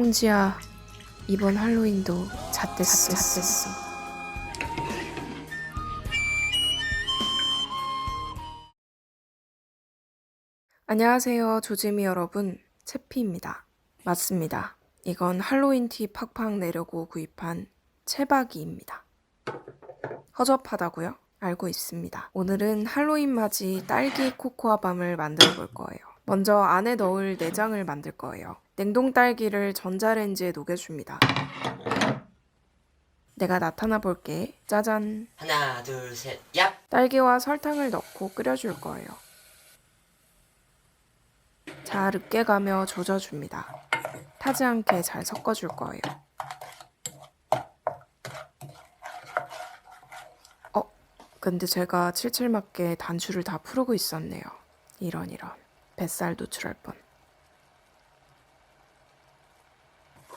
콩지야, 이번 할로윈도 잣됐어. 잣됐어. 안녕하세요, 조지미 여러분. 채피입니다. 맞습니다. 이건 할로윈 티 팍팍 내려고 구입한 채박이입니다. 허접하다고요? 알고 있습니다. 오늘은 할로윈 맞이 딸기 코코아 밤을 만들어 볼 거예요. 먼저 안에 넣을 내장을 만들 거예요. 냉동 딸기를 전자레인지에 녹여줍니다. 내가 나타나 볼게. 짜잔. 하나 둘 셋 얍! 딸기와 설탕을 넣고 끓여줄 거예요. 잘 으깨가며 조져줍니다. 타지 않게 잘 섞어줄 거예요. 어, 근데 제가 칠칠맞게 단추를 다 풀고 있었네요. 이런 이런. 뱃살 노출할 뻔.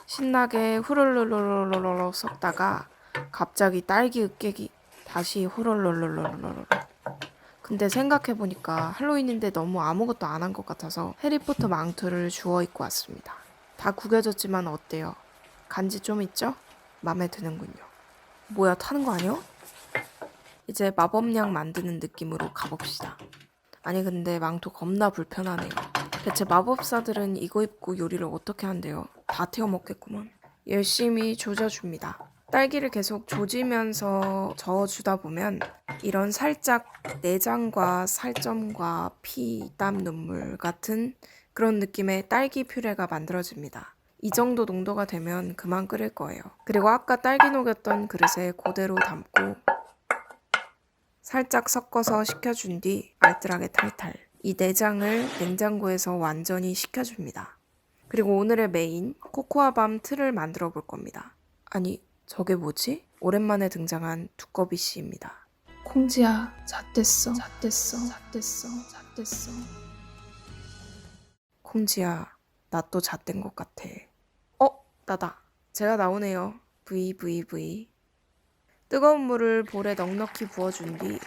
신나게 후룰룰룰룰룰 섞다가 갑자기 딸기 으깨기 다시 후룰룰룰룰룰 근데 생각해보니까 할로윈인데 너무 아무것도 안 한 것 같아서 해리포터 망토를 주워 입고 왔습니다. 다 구겨졌지만 어때요? 간지 좀 있죠? 마음에 드는군요. 뭐야 타는 거 아니야? 이제 마법약 만드는 느낌으로 가봅시다. 아니 근데 망토 겁나 불편하네요. 대체 마법사들은 이거 입고 요리를 어떻게 한대요? 다 태워 먹겠구먼. 열심히 조져줍니다. 딸기를 계속 조지면서 저어주다 보면 이런 살짝 내장과 살점과 피, 땀, 눈물 같은 그런 느낌의 딸기 퓨레가 만들어집니다. 이 정도 농도가 되면 그만 끓일 거예요. 그리고 아까 딸기 녹였던 그릇에 그대로 담고 살짝 섞어서 식혀준 뒤 알뜰하게 탈탈. 이 내장을 냉장고에서 완전히 식혀줍니다. 그리고 오늘의 메인 코코아밤 틀을 만들어 볼 겁니다. 아니 저게 뭐지? 오랜만에 등장한 두꺼비 씨입니다. 콩지야 잣됐어 잣됐어 잣됐어 잣됐어 콩지야 나 또 잣된 것 같아. 어 나다. 제가 나오네요. VVV 뜨거운 물을 볼에 넉넉히 부어준 뒤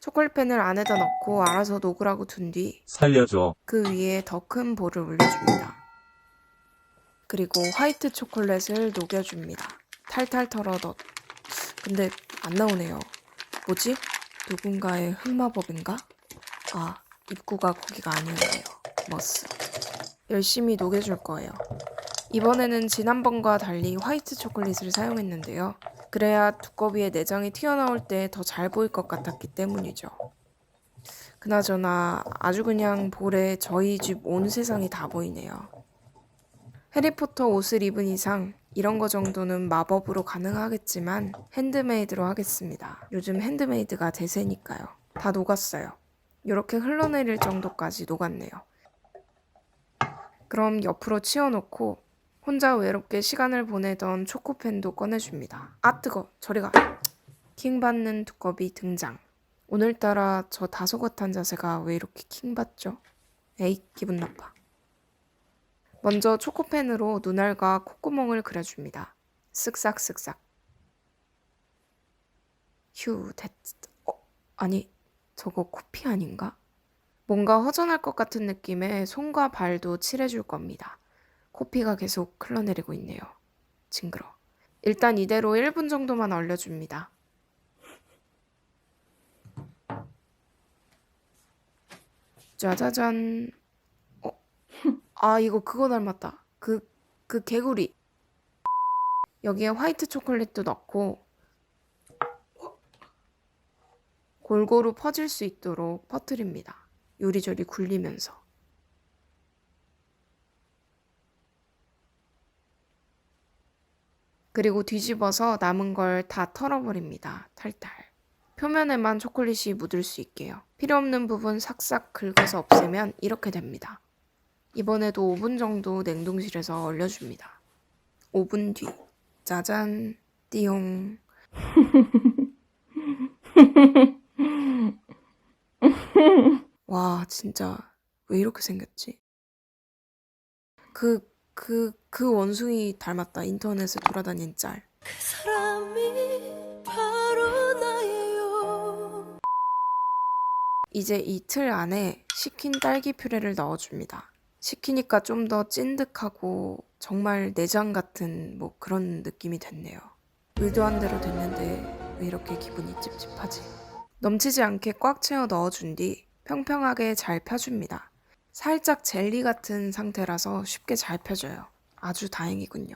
초콜릿팬을 안에다 넣고 알아서 녹으라고 둔뒤그 살려줘. 위에 더 큰 볼을 올려줍니다. 그리고 화이트 초콜릿을 녹여줍니다. 탈탈 털어 넣. 근데 안 나오네요. 뭐지? 누군가의 흑마법인가? 아, 입구가 거기가 아니었네요. 머스. 열심히 녹여줄 거예요. 이번에는 지난번과 달리 화이트 초콜릿을 사용했는데요. 그래야 두꺼비의 내장이 튀어나올 때 더 잘 보일 것 같았기 때문이죠. 그나저나 아주 그냥 볼에 저희 집 온 세상이 다 보이네요. 해리포터 옷을 입은 이상 이런 거 정도는 마법으로 가능하겠지만 핸드메이드로 하겠습니다. 요즘 핸드메이드가 대세니까요. 다 녹았어요. 이렇게 흘러내릴 정도까지 녹았네요. 그럼 옆으로 치워놓고 혼자 외롭게 시간을 보내던 초코펜도 꺼내줍니다. 아 뜨거 저리 가. 킹 받는 두꺼비 등장. 오늘따라 저 다소곳한 자세가 왜 이렇게 킹 받죠? 에이 기분 나빠. 먼저 초코펜으로 눈알과 콧구멍을 그려줍니다. 쓱싹쓱싹. 휴, 됐. 어, 아니, 저거 코피 아닌가? 뭔가 허전할 것 같은 느낌에 손과 발도 칠해줄 겁니다. 코피가 계속 흘러내리고 있네요. 징그러. 일단 이대로 1분 정도만 얼려줍니다. 짜자잔. 어, 아, 이거 그거 닮았다. 그, 그 개구리. 여기에 화이트 초콜릿도 넣고 골고루 퍼질 수 있도록 퍼뜨립니다. 요리조리 굴리면서. 그리고 뒤집어서 남은 걸 다 털어버립니다. 탈탈. 표면에만 초콜릿이 묻을 수 있게요. 필요 없는 부분 싹싹 긁어서 없애면 이렇게 됩니다. 이번에도 5분 정도 냉동실에서 얼려줍니다. 5분 뒤. 짜잔. 띠용. 와, 진짜 왜 이렇게 생겼지? 그, 그, 그 원숭이 닮았다. 인터넷에 돌아다닌 짤. 사람이 바로 나예요. 이제 이틀 안에 식힌 딸기 퓨레를 넣어줍니다. 시키니까 좀 더 찐득하고 정말 내장 같은 뭐 그런 느낌이 됐네요. 의도한 대로 됐는데 왜 이렇게 기분이 찝찝하지? 넘치지 않게 꽉 채워 넣어준 뒤 평평하게 잘 펴줍니다. 살짝 젤리 같은 상태라서 쉽게 잘 펴져요. 아주 다행이군요.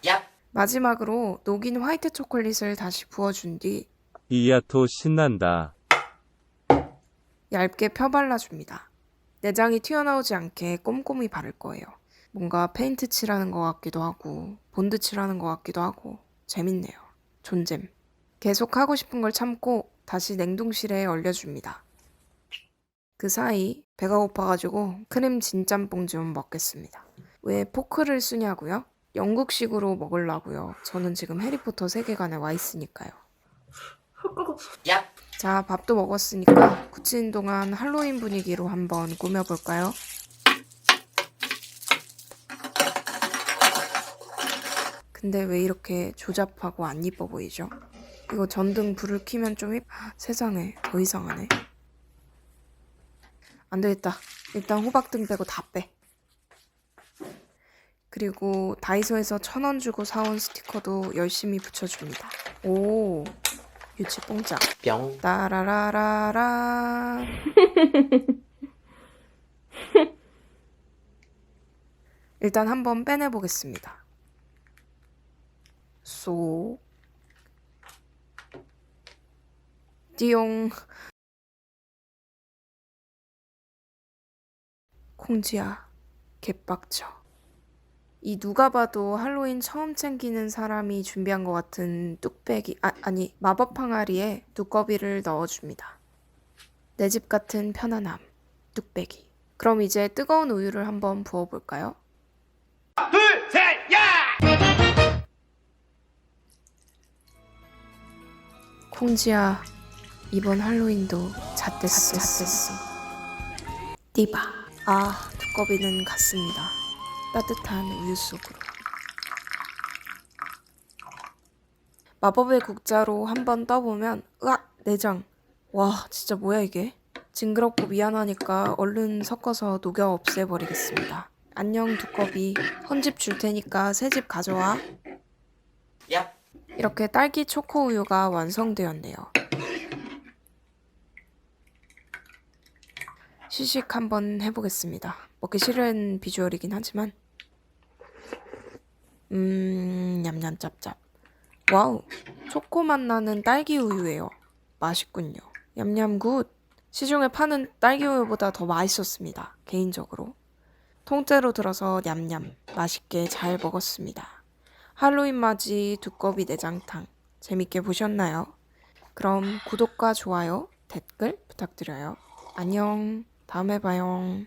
얍! 마지막으로 녹인 화이트 초콜릿을 다시 부어준 뒤 이야토 신난다. 얇게 펴발라줍니다. 내장이 튀어나오지 않게 꼼꼼히 바를 거예요. 뭔가 페인트 칠하는 것 같기도 하고 본드 칠하는 것 같기도 하고 재밌네요. 존잼. 계속 하고 싶은 걸 참고 다시 냉동실에 얼려줍니다. 그 사이 배가 고파가지고 크림 진짬뽕 좀 먹겠습니다. 왜 포크를 쓰냐고요? 영국식으로 먹으려고요. 저는 지금 해리포터 세계관에 와 있으니까요. 얍! 자, 밥도 먹었으니까 굳히는 동안 할로윈 분위기로 한번 꾸며볼까요? 근데 왜 이렇게 조잡하고 안 이뻐 보이죠? 이거 전등 불을 켜면 좀 이... 아, 세상에 더 이상하네. 안 되겠다. 일단 호박등 빼고 다 빼. 그리고 다이소에서 천 원 주고 사온 스티커도 열심히 붙여줍니다. 오, 유치 뽕짝. 뿅! 따라라라라. 일단 한번 빼내 보겠습니다. 쏙. 띠용. 콩지야, 개빡쳐. 이 누가 봐도 할로윈 처음 챙기는 사람이 준비한 것 같은 뚝배기, 아, 아니, 마법 항아리에 두꺼비를 넣어줍니다. 내 집 같은 편안함, 뚝배기. 그럼 이제 뜨거운 우유를 한번 부어볼까요? 콩지야, 이번 할로윈도 잣됐어, 잣됐어. 띠바. 아, 두꺼비는 갔습니다. 따뜻한 우유 속으로. 마법의 국자로 한번 떠보면, 으악! 내장. 와, 진짜 뭐야 이게? 징그럽고 미안하니까 얼른 섞어서 녹여 없애버리겠습니다. 안녕 두꺼비. 헌집 줄 테니까 새 집 가져와. 얍! 이렇게 딸기 초코 우유가 완성되었네요. 시식 한번 해보겠습니다. 먹기 싫은 비주얼이긴 하지만 음 냠냠 짭짭 와우 초코 맛 나는 딸기 우유예요. 맛있군요. 냠냠 굿 시중에 파는 딸기 우유보다 더 맛있었습니다. 개인적으로 통째로 들어서 냠냠 맛있게 잘 먹었습니다. 할로윈 맞이 두꺼비 내장탕 재밌게 보셨나요? 그럼 구독과 좋아요, 댓글 부탁드려요. 안녕. 다음에 봐요.